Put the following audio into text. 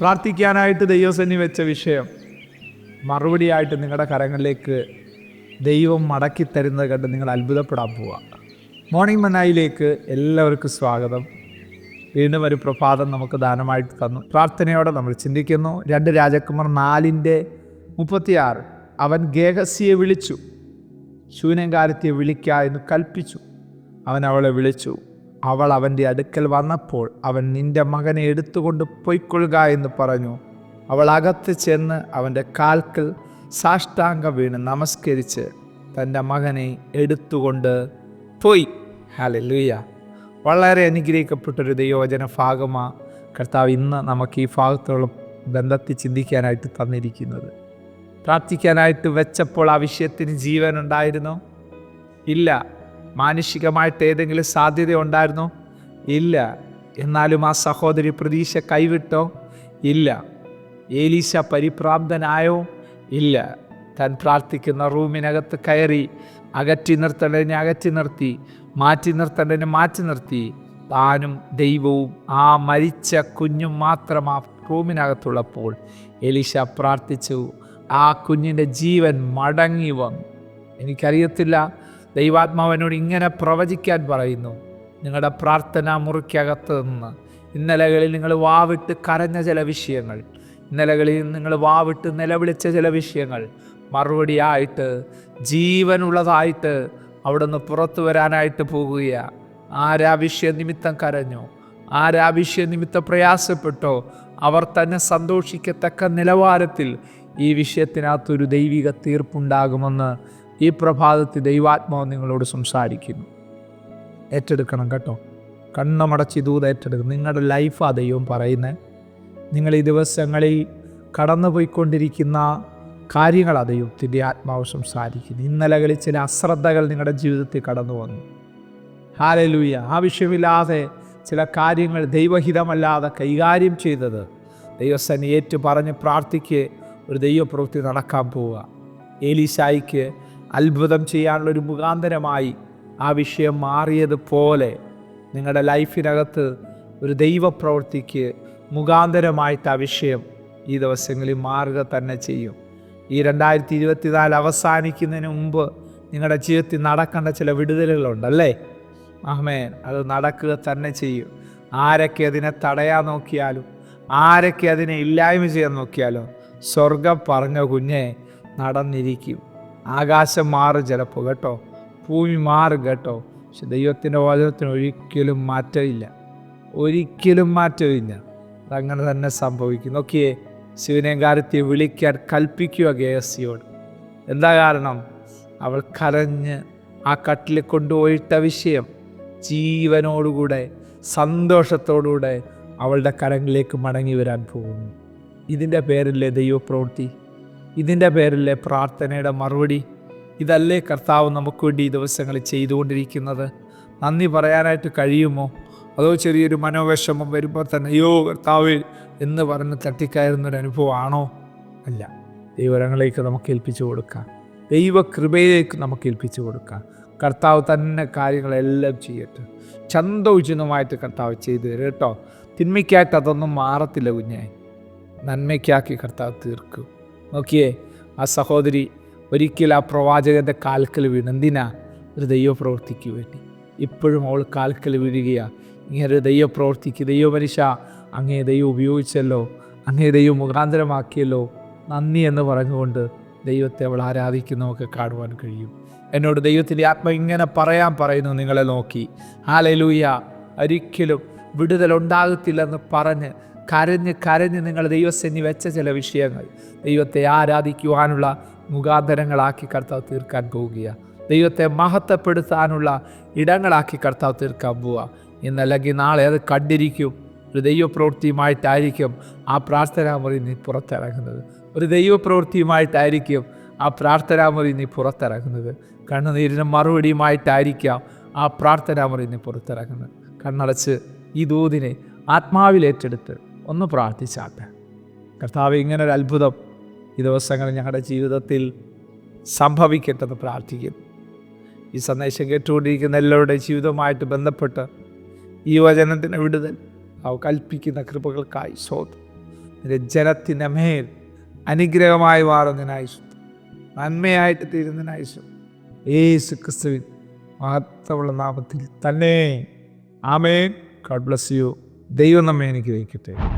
പ്രാർത്ഥിക്കാനായിട്ട് ദൈവസന്നി വെച്ച വിഷയം മറുപടിയായിട്ട് നിങ്ങളുടെ കരങ്ങളിലേക്ക് ദൈവം മടക്കി തരുന്നത് കണ്ട് നിങ്ങൾ അത്ഭുതപ്പെടാൻ പോവുക. മോർണിംഗ് മനായിലേക്ക് എല്ലാവർക്കും സ്വാഗതം. വീണ്ടും ഒരു പ്രഭാതം നമുക്ക് ദാനമായിട്ട് തന്നു. പ്രാർത്ഥനയോടെ നമ്മൾ ചിന്തിക്കുന്നു. രണ്ട് രാജകുമാർ നാലിന്റെ മുപ്പത്തിയാറ്. അവൻ ഗേഹസിയെ വിളിച്ചു. ശൂന്യകാരത്തെ വിളിക്ക എന്ന് കൽപ്പിച്ചു. അവൻ അവളെ വിളിച്ചു. അവൾ അവന്റെ അടുക്കൽ വന്നപ്പോൾ അവൻ നിന്റെ മകനെ എടുത്തുകൊണ്ട് പൊയ്ക്കൊള്ളുക എന്ന് പറഞ്ഞു. അവൾ അകത്ത് ചെന്ന് അവന്റെ കാൽക്കൽ സാഷ്ടാംഗ വീണ് നമസ്കരിച്ച് തന്റെ മകനെ എടുത്തുകൊണ്ട് പോയി. ഹാലലുയ്യ വളരെ അനുഗ്രഹിക്കപ്പെട്ടൊരു ദൈവവചന ഭാഗമാണ് കർത്താവ് ഇന്ന് നമുക്ക് ഈ ഭാഗത്തോളം ബന്ധത്തിൽ ചിന്തിക്കാനായിട്ട് തന്നിരിക്കുന്നത്. പ്രാർത്ഥിക്കാനായിട്ട് വെച്ചപ്പോൾ ആ വിഷയത്തിന് ജീവനുണ്ടായിരുന്നോ ഇല്ല. മാനുഷികമായിട്ട് ഏതെങ്കിലും സാധ്യത ഉണ്ടായിരുന്നോ? ഇല്ല. എന്നാലും ആ സഹോദരി പ്രതീക്ഷ കൈവിട്ടോ? ഇല്ല. ഏലീശ പരിഭ്രാന്തനായോ ഇല്ല. താൻ പ്രാർത്ഥിക്കുന്ന റൂമിനകത്ത് കയറി അകറ്റി നിർത്തേണ്ടതിനെ അകറ്റി നിർത്തി മാറ്റി നിർത്തേണ്ടതിനെ മാറ്റി നിർത്തി. താനും ദൈവവും ആ മരിച്ച കുഞ്ഞും മാത്രം ആ റൂമിനകത്തുള്ളപ്പോൾ എലീശ പ്രാർത്ഥിച്ചു. ആ കുഞ്ഞിന്റെ ജീവൻ മടങ്ങി വന്നു. എനിക്കറിയത്തില്ല ദൈവാത്മാവനോട് ഇങ്ങനെ പ്രവചിക്കാൻ പറയുന്നു. നിങ്ങളുടെ പ്രാർത്ഥന മുറിക്കകത്ത് നിന്ന് ഇന്നലകളിൽ നിങ്ങൾ വാവിട്ട് കരഞ്ഞ ചില വിഷയങ്ങൾ ഇന്നലകളിൽ നിങ്ങൾ വാവിട്ട് നിലവിളിച്ച ചില വിഷയങ്ങൾ മറുപടിയായിട്ട് ജീവനുള്ളതായിട്ട് അവിടുന്ന് പുറത്തു വരാനായിട്ട് പോകുകയാണ് ആരാ വിഷയ നിമിത്തം കരഞ്ഞോ? ആരാ വിഷയ നിമിത്തം പ്രയാസപ്പെട്ടോ? അവർ തന്നെ സന്തോഷിക്കത്തക്ക നിലവാരത്തിൽ ഈ വിഷയത്തിനകത്തൊരു ദൈവിക തീർപ്പുണ്ടാകുമെന്ന് ഈ പ്രഭാതത്തിൽ ദൈവാത്മാവ് നിങ്ങളോട് സംസാരിക്കുന്നു. ഏറ്റെടുക്കണം കേട്ടോ. കണ്ണമടച്ച് ഇതൂത് ഏറ്റെടുക്കും നിങ്ങളുടെ ലൈഫാണ് ദൈവം പറയുന്നത് നിങ്ങൾ ഈ ദിവസങ്ങളിൽ കടന്നു കടന്നുപോയിക്കൊണ്ടിരിക്കുന്ന കാര്യങ്ങളാണ് ദൈവത്തിന്റെ ആത്മാവ് സംസാരിക്കുന്നു ഇന്നലകളിൽ ചില അശ്രദ്ധകൾ നിങ്ങളുടെ ജീവിതത്തിൽ കടന്നു വന്നു. ഹാലലൂയ. ആവശ്യമില്ലാതെ ചില കാര്യങ്ങൾ ദൈവഹിതമല്ലാതെ കൈകാര്യം ചെയ്തത് ദൈവസേന ഏറ്റു പറഞ്ഞ് പ്രാർത്ഥിക്ക്. ഒരു ദൈവപ്രവൃത്തി നടക്കാൻ പോവുക. ഏലീശായിക്ക് അത്ഭുതം ചെയ്യാനുള്ളൊരു മുഖാന്തരമായി ആ വിഷയം മാറിയതുപോലെ നിങ്ങളുടെ ലൈഫിനകത്ത് ഒരു ദൈവപ്രവൃത്തിക്ക് മുഖാന്തരമായിട്ട് ആ വിഷയം ഈ ദിവസങ്ങളിൽ മാറുക തന്നെ ചെയ്യും. ഈ രണ്ടായിരത്തി ഇരുപത്തിനാല് അവസാനിക്കുന്നതിന് മുമ്പ് നിങ്ങളുടെ ജീവിതത്തിൽ നടക്കേണ്ട ചില വിടുതലുകളുണ്ടല്ലേ ആമേൻ. അത് നടക്കുക തന്നെ ചെയ്യും. ആരൊക്കെ അതിനെ തടയാൻ നോക്കിയാലും ആരൊക്കെ അതിനെ ഇല്ലായ്മ ചെയ്യാൻ നോക്കിയാലും സ്വർഗം പറഞ്ഞ കുഞ്ഞെ നടന്നിരിക്കും. ആകാശം മാറും ചിലപ്പോൾ കേട്ടോ? ഭൂമി മാറും കേട്ടോ? പക്ഷെ ദൈവത്തിന്റെ വചനത്തിന് ഒരിക്കലും മാറ്റമില്ല. ഒരിക്കലും മാറ്റമില്ല. അതങ്ങനെ തന്നെ സംഭവിക്കും. നോക്കിയേ ശിവനേങ്കാരത്തെ വിളിക്കാൻ കൽപ്പിക്കുക ഗേയസിയോട്. എന്താ കാരണം? അവൾ കരഞ്ഞ് ആ കട്ടിൽ കൊണ്ടുപോയിട്ട വിഷയം. ജീവനോടുകൂടെ സന്തോഷത്തോടുകൂടെ അവളുടെ കരങ്ങളിലേക്ക് മടങ്ങി വരാൻ പോകുന്നു. ഇതിന്റെ പേരല്ലേ ദൈവപ്രവൃത്തി ഇതിന്റെ പേരിലെ പ്രാർത്ഥനയുടെ മറുപടി. ഇതല്ലേ കർത്താവ് നമുക്ക് വേണ്ടി ഈ ദിവസങ്ങളിൽ ചെയ്തുകൊണ്ടിരിക്കുന്നത്? നന്ദി പറയാനായിട്ട് കഴിയുമോ? അതോ ചെറിയൊരു മനോവിഷമം വരുമ്പോൾ തന്നെ അയ്യോ കർത്താവ് എന്ന് പറഞ്ഞ് തട്ടിക്കയറുന്നൊരു അനുഭവമാണോ? അല്ല. ദൈവരങ്ങളിലേക്ക് നമുക്ക് ഏൽപ്പിച്ചു കൊടുക്കാം. ദൈവകൃപയിലേക്ക് നമുക്ക് ഏൽപ്പിച്ചു കൊടുക്കാം. കർത്താവ് തന്നെ കാര്യങ്ങളെല്ലാം ചെയ്യട്ടെ. ചന്തോചിതമായിട്ട് കർത്താവ് ചെയ്തു തരും കേട്ടോ. തിന്മയ്ക്കായിട്ട് അതൊന്നും മാറത്തില്ല കുഞ്ഞായി നന്മയ്ക്കാക്കി കർത്താവ് തീർക്കും. നോക്കിയേ ആ സഹോദരി ഒരിക്കൽ ആ പ്രവാചകന്റെ കാൽക്കൽ വീണ്. എന്തിനാ? ഒരു ദൈവപ്രവൃത്തിക്ക് വേണ്ടി. ഇപ്പോഴും അവൾ കാൽക്കൽ വീഴുകയാണ് ഇങ്ങനെ ഒരു ദൈവപ്രവൃത്തിക്ക് ദൈവമനുഷ്യ അങ്ങേ ദൈവം ഉപയോഗിച്ചല്ലോ അങ്ങേ ദൈവം മുഖാന്തരമാക്കിയല്ലോ. നന്ദി എന്ന് പറഞ്ഞുകൊണ്ട് ദൈവത്തെ അവൾ ആരാധിക്കുന്നതൊക്കെ കാണുവാൻ കഴിയും. എന്നോട് ദൈവത്തിന്റെ ആത്മ ഇങ്ങനെ പറയാൻ പറയുന്നു നിങ്ങളെ നോക്കി. ഹാലലൂയ ഒരിക്കലും വിടുതലുണ്ടാകത്തില്ലെന്ന് പറഞ്ഞ് കരഞ്ഞ് കരഞ്ഞ് നിങ്ങൾ ദൈവസന്നി വെച്ച ചില വിഷയങ്ങൾ. ദൈവത്തെ ആരാധിക്കുവാനുള്ള മുഖാന്തരങ്ങളാക്കി കർത്താവ് തീർക്കാൻ പോവുകയാണ് ദൈവത്തെ മഹത്വപ്പെടുത്താനുള്ള ഇടങ്ങളാക്കി കർത്താവ് തീർക്കാൻ പോവുക. ഇന്നല്ലെങ്കിൽ നാളെ അത് കണ്ടിരിക്കും. ഒരു ദൈവപ്രവൃത്തിയുമായിട്ടായിരിക്കും ആ പ്രാർത്ഥനാമുറി നീ പുറത്തിറങ്ങുന്നത്. ഒരു ദൈവപ്രവൃത്തിയുമായിട്ടായിരിക്കും ആ പ്രാർത്ഥനാമുറി നീ പുറത്തിറങ്ങുന്നത്. കണ്ണുനീരിന് മറുപടിയുമായിട്ടായിരിക്കാം ആ പ്രാർത്ഥനാമുറി നീ പുറത്തിറങ്ങുന്നത്. കണ്ണടച്ച് ഈ ദൂതിനെ ആത്മാവിൽ ഏറ്റെടുത്ത് ഒന്ന് പ്രാർത്ഥിച്ചാട്ടെ കർത്താവ് ഒരു അത്ഭുതം ഈ ദിവസങ്ങൾ ഞങ്ങളുടെ ജീവിതത്തിൽ സംഭവിക്കട്ടെന്ന് പ്രാർത്ഥിക്കുന്നു. ഈ സന്ദേശം കേട്ടുകൊണ്ടിരിക്കുന്ന എല്ലാവരുടെയും ജീവിതവുമായിട്ട് ബന്ധപ്പെട്ട് ഈ വചനത്തിന് വിടുതൽ അവ കൽപ്പിക്കുന്ന കൃപകൾക്കായി സ്വത്ത്. നിന്റെ ജനത്തിന്റെ മേൽ അനുഗ്രഹമായി മാറുന്നതിനായി നന്മയായിട്ട് തീരുന്നതിനായി യേശു ക്രിസ്തുവിൻ മഹത്വമുള്ള നാമത്തിൽ തന്നെ. ആമേൻ. ഗോഡ് ബ്ലസ് യു ദൈവം നമ്മെ എനിക്ക് വയ്ക്കട്ടെ.